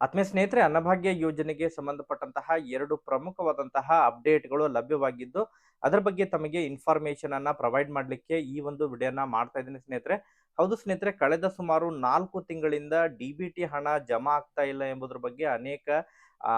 ಆತ್ಮೀಯ ಸ್ನೇಹಿತರೆ, ಅನ್ನಭಾಗ್ಯ ಯೋಜನೆಗೆ ಸಂಬಂಧಪಟ್ಟಂತಹ ಎರಡು ಪ್ರಮುಖವಾದಂತಹ ಅಪ್ಡೇಟ್ಗಳು ಲಭ್ಯವಾಗಿದ್ದು, ಅದರ ಬಗ್ಗೆ ತಮಗೆ ಇನ್ಫಾರ್ಮೇಶನ್ ಅನ್ನ ಪ್ರೊವೈಡ್ ಮಾಡಲಿಕ್ಕೆ ಈ ಒಂದು ವಿಡಿಯೋನ ಮಾಡ್ತಾ ಇದ್ದೀನಿ ಸ್ನೇಹಿತರೆ. ಹೌದು ಸ್ನೇಹಿತರೆ, ಕಳೆದ ಸುಮಾರು ನಾಲ್ಕು ತಿಂಗಳಿಂದ ಡಿ ಹಣ ಜಮಾ ಆಗ್ತಾ ಇಲ್ಲ ಎಂಬುದರ ಬಗ್ಗೆ ಅನೇಕ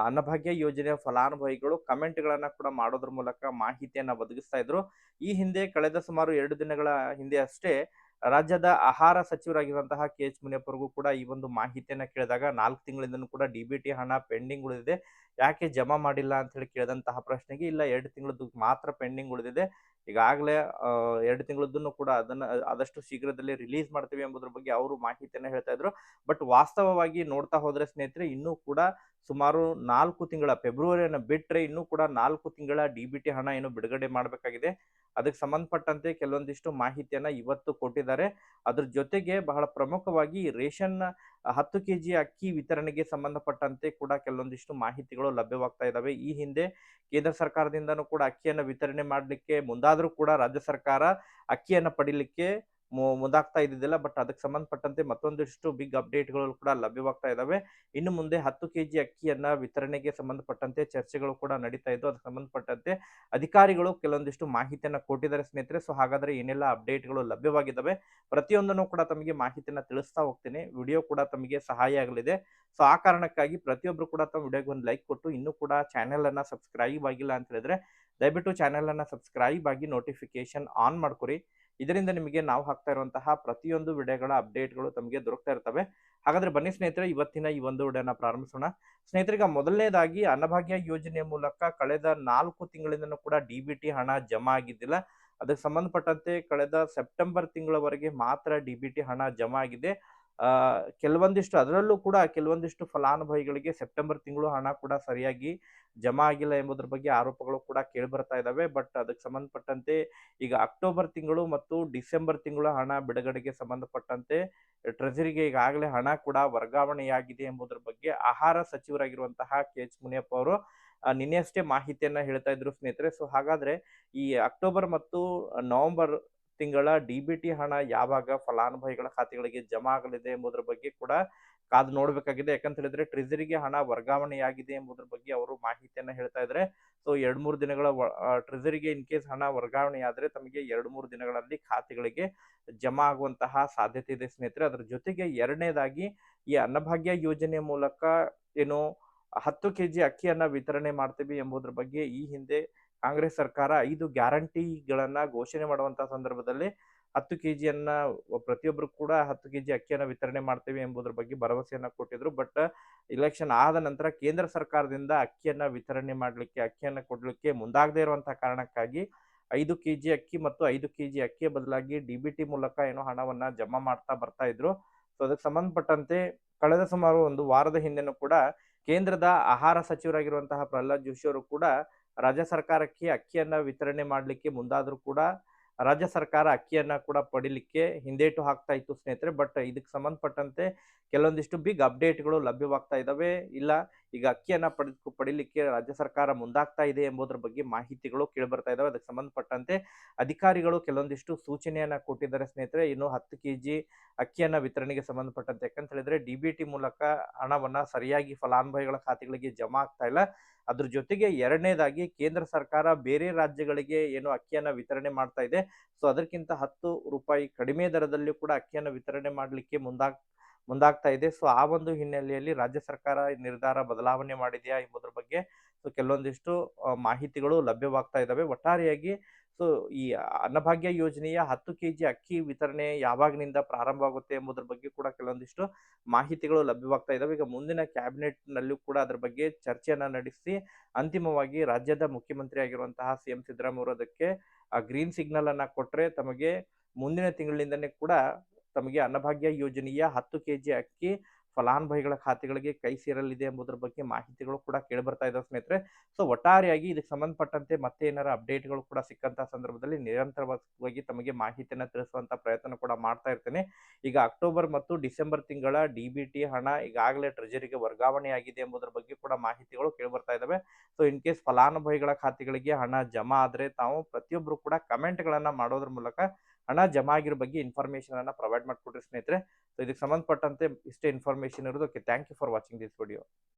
ಅನ್ನಭಾಗ್ಯ ಯೋಜನೆಯ ಫಲಾನುಭವಿಗಳು ಕಮೆಂಟ್ಗಳನ್ನ ಕೂಡ ಮಾಡೋದ್ರ ಮೂಲಕ ಮಾಹಿತಿಯನ್ನ ಒದಗಿಸ್ತಾ ಇದ್ರು. ಈ ಹಿಂದೆ ಕಳೆದ ಸುಮಾರು ಎರಡು ದಿನಗಳ ಹಿಂದೆ ಅಷ್ಟೇ ರಾಜ್ಯದ ಆಹಾರ ಸಚಿವರಾಗಿರುವಂತಹ ಕೆ ಎಚ್ ಮುನಿಯಪ್ಪರಿಗೂ ಕೂಡ ಈ ಒಂದು ಮಾಹಿತಿಯನ್ನ ಕೇಳಿದಾಗ ನಾಲ್ಕು ತಿಂಗಳಿಂದನೂ ಕೂಡ ಡಿ ಬಿ ಟಿ ಹಣ ಪೆಂಡಿಂಗ್ ಉಳಿದಿದೆ. ಯಾಕೆ ಜಮಾ ಮಾಡಿಲ್ಲ ಅಂತ ಹೇಳಿ ಕೇಳಿದಂತಹ ಪ್ರಶ್ನೆಗೆ ಇಲ್ಲ, ಎರಡು ತಿಂಗಳದ್ದು ಮಾತ್ರ ಪೆಂಡಿಂಗ್ ಉಳಿದಿದೆ. ಈಗಾಗಲೇ ಎರಡು ತಿಂಗಳದ್ದನ್ನು ಕೂಡ ಅದನ್ನ, ಆದಷ್ಟು ಶೀಘ್ರದಲ್ಲಿ ರಿಲೀಸ್ ಮಾಡ್ತೀವಿ ಎಂಬುದ್ರ ಬಗ್ಗೆ ಅವರು ಮಾಹಿತಿಯನ್ನ ಹೇಳ್ತಾ ಇದ್ರು. ಬಟ್ ವಾಸ್ತವವಾಗಿ ನೋಡ್ತಾ ಹೋದ್ರೆ ಸ್ನೇಹಿತರೆ, ಇನ್ನೂ ಕೂಡ ಸುಮಾರು ನಾಲ್ಕು ತಿಂಗಳ, ಫೆಬ್ರವರಿಯನ್ನು ಬಿಟ್ಟರೆ ಇನ್ನೂ ಕೂಡ ನಾಲ್ಕು ತಿಂಗಳ ಡಿ ಬಿ ಟಿ ಹಣ ಏನು ಬಿಡುಗಡೆ ಮಾಡಬೇಕಾಗಿದೆ. ಅದಕ್ಕೆ ಸಂಬಂಧಪಟ್ಟಂತೆ ಕೆಲವೊಂದಿಷ್ಟು ಮಾಹಿತಿಯನ್ನ ಇವತ್ತು ಕೊಟ್ಟಿದ್ದಾರೆ. ಅದ್ರ ಜೊತೆಗೆ ಬಹಳ ಪ್ರಮುಖವಾಗಿ ರೇಷನ್ ಹತ್ತು ಕೆ ಜಿ ಅಕ್ಕಿ ವಿತರಣೆಗೆ ಸಂಬಂಧಪಟ್ಟಂತೆ ಕೂಡ ಕೆಲವೊಂದಿಷ್ಟು ಮಾಹಿತಿಗಳು ಲಭ್ಯವಾಗ್ತಾ ಇದ್ದಾವೆ. ಈ ಹಿಂದೆ ಕೇಂದ್ರ ಸರ್ಕಾರದಿಂದನೂ ಕೂಡ ಅಕ್ಕಿಯನ್ನು ವಿತರಣೆ ಮಾಡಲಿಕ್ಕೆ, ಮುಂದಾದರೂ ಕೂಡ ರಾಜ್ಯ ಸರ್ಕಾರ ಅಕ್ಕಿಯನ್ನು ಪಡಿಲಿಕ್ಕೆ ಮುಂದಾಗ್ತಾ ಇದ್ದಿದ್ದಿಲ್ಲ ಬಟ್ ಅದಕ್ಕೆ ಸಂಬಂಧಪಟ್ಟಂತೆ ಮತ್ತೊಂದಿಷ್ಟು ಬಿಗ್ ಅಪ್ಡೇಟ್ಗಳು ಕೂಡ ಲಭ್ಯವಾಗ್ತಾ ಇದ್ದಾವೆ ಇನ್ನು ಮುಂದೆ ಹತ್ತು ಕೆ ಜಿ ಅಕ್ಕಿಯನ್ನ ವಿತರಣೆಗೆ ಸಂಬಂಧಪಟ್ಟಂತೆ ಚರ್ಚೆಗಳು ಕೂಡ ನಡೀತಾ ಇದ್ದು, ಅದಕ್ಕೆ ಸಂಬಂಧಪಟ್ಟಂತೆ ಅಧಿಕಾರಿಗಳು ಕೆಲವೊಂದಿಷ್ಟು ಮಾಹಿತಿಯನ್ನು ಕೊಟ್ಟಿದ್ದಾರೆ ಸ್ನೇಹಿತರೆ. ಸೊ ಹಾಗಾದ್ರೆ ಏನೆಲ್ಲ ಅಪ್ಡೇಟ್ಗಳು ಲಭ್ಯವಾಗಿದ್ದಾವೆ ಪ್ರತಿಯೊಂದನ್ನು ಕೂಡ ತಮಗೆ ಮಾಹಿತಿಯನ್ನ ತಿಳಿಸ್ತಾ ಹೋಗ್ತೀನಿ. ವಿಡಿಯೋ ಕೂಡ ತಮಗೆ ಸಹಾಯ ಆಗಲಿದೆ. ಸೊ ಆ ಕಾರಣಕ್ಕಾಗಿ ಪ್ರತಿಯೊಬ್ಬರು ಕೂಡ ತಮ್ಮ ವಿಡಿಯೋಗೆ ಒಂದು ಲೈಕ್ ಕೊಟ್ಟು, ಇನ್ನೂ ಕೂಡ ಚಾನೆಲ್ ಅನ್ನ ಸಬ್ಸ್ಕ್ರೈಬ್ ಆಗಿಲ್ಲ ಅಂತ ಹೇಳಿದ್ರೆ ದಯವಿಟ್ಟು ಚಾನೆಲ್ ಅನ್ನ ಸಬ್ಸ್ಕ್ರೈಬ್ ಆಗಿ ನೋಟಿಫಿಕೇಶನ್ ಆನ್ ಮಾಡ್ಕೊರಿ. ಇದರಿಂದ ನಿಮಗೆ ನಾವು ಹಾಕ್ತಾ ಇರುವಂತಹ ಪ್ರತಿಯೊಂದು ವಿಡಿಯೋಗಳ ಅಪ್ಡೇಟ್ಗಳು ತಮಗೆ ದೊರಕ್ತಾ ಇರ್ತವೆ. ಹಾಗಾದ್ರೆ ಬನ್ನಿ ಸ್ನೇಹಿತರೆ, ಇವತ್ತಿನ ಈ ಒಂದು ವಿಡಿಯೋನ ಪ್ರಾರಂಭಿಸೋಣ. ಸ್ನೇಹಿತರಿಗೆ ಮೊದಲನೇದಾಗಿ ಅನ್ನಭಾಗ್ಯ ಯೋಜನೆಯ ಮೂಲಕ ಕಳೆದ ನಾಲ್ಕು ತಿಂಗಳಿಂದ ಕೂಡ ಡಿ ಬಿ ಟಿ ಹಣ ಜಮಾ ಆಗಿದ್ದಿಲ್ಲ. ಅದಕ್ಕೆ ಸಂಬಂಧಪಟ್ಟಂತೆ ಕಳೆದ ಸೆಪ್ಟೆಂಬರ್ ತಿಂಗಳವರೆಗೆ ಮಾತ್ರ ಡಿ ಬಿ ಟಿ ಹಣ ಜಮಾ ಆಗಿದೆ. ಕೆಲವೊಂದಿಷ್ಟು ಅದರಲ್ಲೂ ಕೂಡ ಕೆಲವೊಂದಿಷ್ಟು ಫಲಾನುಭವಿಗಳಿಗೆ ಸೆಪ್ಟೆಂಬರ್ ತಿಂಗಳು ಹಣ ಕೂಡ ಸರಿಯಾಗಿ ಜಮಾ ಆಗಿಲ್ಲ ಎಂಬುದರ ಬಗ್ಗೆ ಆರೋಪಗಳು ಕೂಡ ಕೇಳಿ ಬರ್ತಾ ಇದಾವೆ. ಬಟ್ ಅದಕ್ಕೆ ಸಂಬಂಧಪಟ್ಟಂತೆ ಈಗ ಅಕ್ಟೋಬರ್ ತಿಂಗಳು ಮತ್ತು ಡಿಸೆಂಬರ್ ತಿಂಗಳ ಹಣ ಬಿಡುಗಡೆಗೆ ಸಂಬಂಧಪಟ್ಟಂತೆ ಟ್ರೆಜರಿಗೆ ಈಗಾಗಲೇ ಹಣ ಕೂಡ ವರ್ಗಾವಣೆಯಾಗಿದೆ ಎಂಬುದರ ಬಗ್ಗೆ ಆಹಾರ ಸಚಿವರಾಗಿರುವಂತಹ ಕೆ ಎಚ್ ಮುನಿಯಪ್ಪ ಅವರು ನಿನ್ನೆಷ್ಟೇ ಮಾಹಿತಿಯನ್ನ ಹೇಳ್ತಾ ಇದ್ರು ಸ್ನೇಹಿತರೆ. ಸೊ, ಹಾಗಾದ್ರೆ ಈ ಅಕ್ಟೋಬರ್ ಮತ್ತು ನವೆಂಬರ್ ತಿಂಗಳ ಡಿ ಹಣ ಯಾವಾಗ ಫಲಾನುಭವಿಗಳ ಖಾತೆಗಳಿಗೆ ಜಮಾ ಆಗಲಿದೆ ಎಂಬುದರ ಬಗ್ಗೆ ಕೂಡ ಕಾದು ನೋಡಬೇಕಾಗಿದೆ. ಯಾಕಂತ ಹೇಳಿದ್ರೆ ಟ್ರೆಜರಿಗೆ ಹಣ ವರ್ಗಾವಣೆಯಾಗಿದೆ ಎಂಬುದರ ಬಗ್ಗೆ ಅವರು ಮಾಹಿತಿಯನ್ನು ಹೇಳ್ತಾ ಇದ್ದಾರೆ. ಸೊ, ಎರಡು ಮೂರು ದಿನಗಳ ಟ್ರೆಜರಿಗೆ ಇನ್ ಕೇಸ್ ಹಣ ವರ್ಗಾವಣೆ ಆದ್ರೆ ತಮಗೆ ಎರಡು ಮೂರು ದಿನಗಳಲ್ಲಿ ಖಾತೆಗಳಿಗೆ ಜಮಾ ಆಗುವಂತಹ ಸಾಧ್ಯತೆ ಇದೆ ಸ್ನೇಹಿತರೆ. ಅದರ ಜೊತೆಗೆ ಎರಡನೇದಾಗಿ ಈ ಅನ್ನಭಾಗ್ಯ ಯೋಜನೆ ಮೂಲಕ ಏನು ಹತ್ತು ಕೆಜಿ ಅಕ್ಕಿಯನ್ನ ವಿತರಣೆ ಮಾಡ್ತೀವಿ ಎಂಬುದರ ಬಗ್ಗೆ ಈ ಹಿಂದೆ ಕಾಂಗ್ರೆಸ್ ಸರ್ಕಾರ ಐದು ಗ್ಯಾರಂಟಿಗಳನ್ನ ಘೋಷಣೆ ಮಾಡುವಂತಹ ಸಂದರ್ಭದಲ್ಲಿ ಹತ್ತು ಕೆಜಿಯನ್ನ ಪ್ರತಿಯೊಬ್ಬರು ಕೂಡ ಹತ್ತು ಕೆಜಿ ಅಕ್ಕಿಯನ್ನು ವಿತರಣೆ ಮಾಡ್ತೇವೆ ಎಂಬುದರ ಬಗ್ಗೆ ಭರವಸೆಯನ್ನ ಕೊಟ್ಟಿದ್ರು. ಬಟ್ ಇಲೆಕ್ಷನ್ ಆದ ನಂತರ ಕೇಂದ್ರ ಸರ್ಕಾರದಿಂದ ಅಕ್ಕಿಯನ್ನ ವಿತರಣೆ ಮಾಡಲಿಕ್ಕೆ, ಅಕ್ಕಿಯನ್ನು ಕೊಡ್ಲಿಕ್ಕೆ ಮುಂದಾಗದೇ ಇರುವಂತಹ ಕಾರಣಕ್ಕಾಗಿ ಐದು ಕೆಜಿ ಅಕ್ಕಿ ಮತ್ತು ಐದು ಕೆಜಿ ಅಕ್ಕಿಯ ಬದಲಾಗಿ ಡಿ ಬಿ ಟಿ ಮೂಲಕ ಏನೋ ಹಣವನ್ನ ಜಮಾ ಮಾಡ್ತಾ ಬರ್ತಾ ಇದ್ರು. ಸೊ ಅದಕ್ಕೆ ಸಂಬಂಧಪಟ್ಟಂತೆ ಕಳೆದ ಸುಮಾರು ಒಂದು ವಾರದ ಹಿಂದೆನೂ ಕೂಡ ಕೇಂದ್ರದ ಆಹಾರ ಸಚಿವರಾಗಿರುವಂತಹ ಪ್ರಹ್ಲಾದ್ ಜೋಶಿ ಅವರು ಕೂಡ ರಾಜ್ಯ ಸರ್ಕಾರಕ್ಕೆ ಅಕ್ಕಿಯನ್ನ ವಿತರಣೆ ಮಾಡಲಿಕ್ಕೆ ಮುಂದಾದ್ರೂ ಕೂಡ ರಾಜ್ಯ ಸರ್ಕಾರ ಅಕ್ಕಿಯನ್ನ ಕೂಡ ಪಡಿಲಿಕ್ಕೆ ಹಿಂದೇಟು ಹಾಕ್ತಾ ಇತ್ತು ಸ್ನೇಹಿತರೆ. ಬಟ್ ಇದಕ್ಕೆ ಸಂಬಂಧಪಟ್ಟಂತೆ ಕೆಲವೊಂದಿಷ್ಟು ಬಿಗ್ ಅಪ್ಡೇಟ್ಗಳು ಲಭ್ಯವಾಗ್ತಾ ಇದ್ದಾವೆ ಇಲ್ಲ ಈಗ ಅಕ್ಕಿಯನ್ನ ಪಡೆದು, ಪಡಿಲಿಕ್ಕೆ ರಾಜ್ಯ ಸರ್ಕಾರ ಮುಂದಾಗ್ತಾ ಇದೆ ಎಂಬುದರ ಬಗ್ಗೆ ಮಾಹಿತಿಗಳು ಕೇಳಿಬರ್ತಾ ಇದಾವೆ. ಅದಕ್ಕೆ ಸಂಬಂಧಪಟ್ಟಂತೆ ಅಧಿಕಾರಿಗಳು ಕೆಲವೊಂದಿಷ್ಟು ಸೂಚನೆಯನ್ನ ಕೊಟ್ಟಿದ್ದಾರೆ ಸ್ನೇಹಿತರೆ. ಇನ್ನು ಹತ್ತು ಕೆಜಿ ಅಕ್ಕಿಯನ್ನ ವಿತರಣೆಗೆ ಸಂಬಂಧಪಟ್ಟಂತೆ ಯಾಕಂತ ಹೇಳಿದ್ರೆ ಡಿ ಬಿ ಟಿ ಮೂಲಕ ಹಣವನ್ನ ಸರಿಯಾಗಿ ಫಲಾನುಭವಿಗಳ ಖಾತೆಗಳಿಗೆ ಜಮಾ ಆಗ್ತಾ ಇಲ್ಲ. ಅದ್ರ ಜೊತೆಗೆ ಎರಡನೇದಾಗಿ ಕೇಂದ್ರ ಸರ್ಕಾರ ಬೇರೆ ರಾಜ್ಯಗಳಿಗೆ ಏನು ಅಕ್ಕಿಯನ್ನ ವಿತರಣೆ ಮಾಡ್ತಾ ಇದೆ. ಸೊ, ಅದಕ್ಕಿಂತ ಹತ್ತು ರೂಪಾಯಿ ಕಡಿಮೆ ದರದಲ್ಲಿ ಕೂಡ ಅಕ್ಕಿಯನ್ನ ವಿತರಣೆ ಮಾಡಲಿಕ್ಕೆ ಮುಂದಾಗ್ ಮುಂದಾಗ್ತಾ ಇದೆ. ಸೊ, ಆ ಒಂದು ಹಿನ್ನೆಲೆಯಲ್ಲಿ ರಾಜ್ಯ ಸರ್ಕಾರ ನಿರ್ಧಾರ ಬದಲಾವಣೆ ಮಾಡಿದೆಯಾ ಎಂಬುದರ ಬಗ್ಗೆ ಸೊ, ಕೆಲವೊಂದಿಷ್ಟು ಮಾಹಿತಿಗಳು ಲಭ್ಯವಾಗ್ತಾ ಇದ್ದಾವೆ ಒಟ್ಟಾರೆಯಾಗಿ, ಸೊ, ಈ ಅನ್ನಭಾಗ್ಯ ಯೋಜನೆಯ ಹತ್ತು ಕೆ ಜಿ ಅಕ್ಕಿ ವಿತರಣೆ ಯಾವಾಗಿನಿಂದ ಪ್ರಾರಂಭ ಆಗುತ್ತೆ ಎಂಬುದರ ಬಗ್ಗೆ ಕೂಡ ಕೆಲವೊಂದಿಷ್ಟು ಮಾಹಿತಿಗಳು ಲಭ್ಯವಾಗ್ತಾ ಇದ್ದಾವೆ ಈಗ ಮುಂದಿನ ಕ್ಯಾಬಿನೆಟ್ ನಲ್ಲೂ ಕೂಡ ಅದ್ರ ಬಗ್ಗೆ ಚರ್ಚೆಯನ್ನ ನಡೆಸಿ, ಅಂತಿಮವಾಗಿ ರಾಜ್ಯದ ಮುಖ್ಯಮಂತ್ರಿ ಆಗಿರುವಂತಹ ಸಿ ಎಂ ಸಿದ್ದರಾಮಯ್ಯ ಅದಕ್ಕೆ ಗ್ರೀನ್ ಸಿಗ್ನಲ್ ಅನ್ನ ಕೊಟ್ರೆ ತಮಗೆ ಮುಂದಿನ ತಿಂಗಳಿಂದನೇ ಕೂಡ ತಮಗೆ ಅನ್ನಭಾಗ್ಯ ಯೋಜನೆಯ ಹತ್ತು ಕೆಜಿ ಅಕ್ಕಿ ಫಲಾನುಭವಿಗಳ ಖಾತೆಗಳಿಗೆ ಕೈ ಸೇರಲಿದೆ ಎಂಬುದರ ಬಗ್ಗೆ ಮಾಹಿತಿಗಳು ಕೂಡ ಕೇಳಿ ಬರ್ತಾ ಇದಾವೆ ಸ್ನೇಹಿತರೆ. ಸೊ ಒಟ್ಟಾರೆಯಾಗಿ ಇದಕ್ಕೆ ಸಂಬಂಧಪಟ್ಟಂತೆ ಮತ್ತೆ ಏನಾರ ಅಪ್ಡೇಟ್ಗಳು ಕೂಡ ಸಿಕ್ಕಂತಹ ಸಂದರ್ಭದಲ್ಲಿ ನಿರಂತರವಾಗಿ ತಮಗೆ ಮಾಹಿತಿಯನ್ನು ತಿಳಿಸುವಂತ ಪ್ರಯತ್ನ ಕೂಡ ಮಾಡ್ತಾ ಇರ್ತೇನೆ. ಈಗ ಅಕ್ಟೋಬರ್ ಮತ್ತು ಡಿಸೆಂಬರ್ ತಿಂಗಳ ಡಿ ಹಣ ಈಗಾಗಲೇ ಟ್ರೆಜರಿಗೆ ವರ್ಗಾವಣೆ ಆಗಿದೆ ಎಂಬುದರ ಬಗ್ಗೆ ಕೂಡ ಮಾಹಿತಿಗಳು ಕೇಳಿ ಬರ್ತಾ ಇದಾವೆ. ಸೊ ಇನ್ ಕೇಸ್ ಫಲಾನುಭವಿಗಳ ಖಾತೆಗಳಿಗೆ ಹಣ ಜಮಾ ಆದ್ರೆ ತಾವು ಪ್ರತಿಯೊಬ್ಬರು ಕೂಡ ಕಮೆಂಟ್ಗಳನ್ನು ಮಾಡೋದ್ರ ಮೂಲಕ ಹಣ ಜಮಾ ಆಗಿರೋ ಬಗ್ಗೆ ಇನ್ಫಾರ್ಮೇಶನ್ ಅನ್ನ ಪ್ರೊವೈಡ್ ಮಾಡ್ಕೊಟ್ರಿ ಸ್ನೇಹಿತರೆ. ಸೊ ಇದಕ್ಕೆ ಸಂಬಂಧಪಟ್ಟಂತೆ ಇಷ್ಟೇ ಇನ್ಫಾರ್ಮೇಶನ್ ಇರೋದು. Okay thank you for watching this video